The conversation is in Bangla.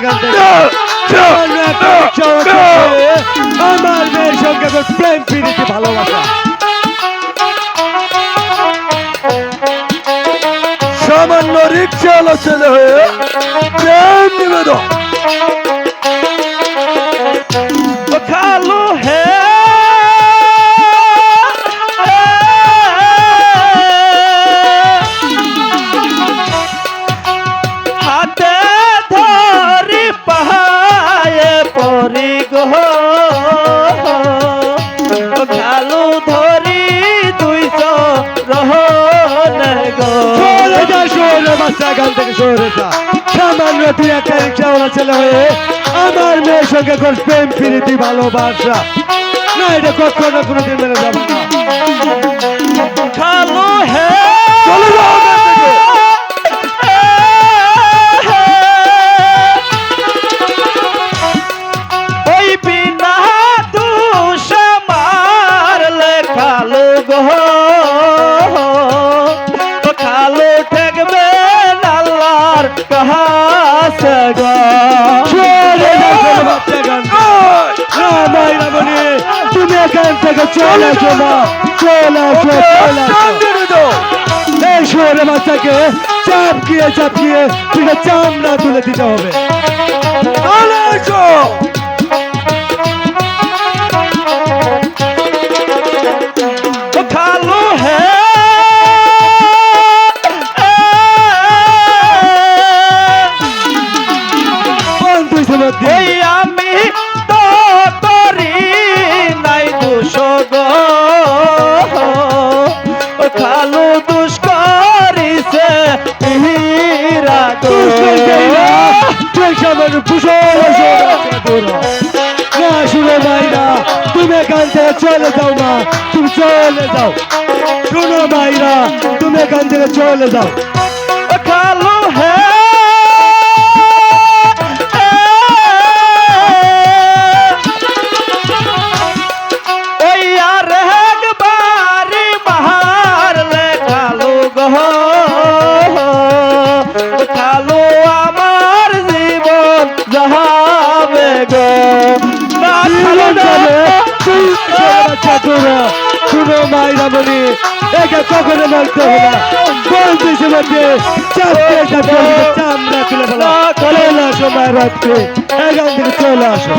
রিক্সাওয়ালা ছেলে আমার মেয়ের সঙ্গে প্রেম প্রীতি ভালোবাসা। সামান্য রিক্সাওয়ালা ছেলে হয়ে প্রেম নিবেদন। গান থেকে যা। সামান্য তুই একটা রিক্সাওয়ালা ছেলে হয়ে আমার মেয়ের সঙ্গে কর প্রেম, প্রীতি, ভালোবাসা। না, এটা কখনো কোনোদিন মেনে যাবে না। না মাইরা বনি তুমি এখান থেকে চলে আসো না চলে আসো চলে আসো। এই শহরে বাচ্চাকে চাপকিয়ে চাপকিয়ে পিঠে চামড়া তুলে দিতে হবে। চলে। চলে যাও না তুমি চলে যাও। শুনো মাইরা তুমি এখান থেকে চলে যাও। খালু হে ওই শুনো মাইরা বলি একে কখনো বলতে হবে না বলতেছে চারটে চামড়া তুলে ফেলা চলে আসো মায়ের রাত্রে এখান থেকে চলে আসো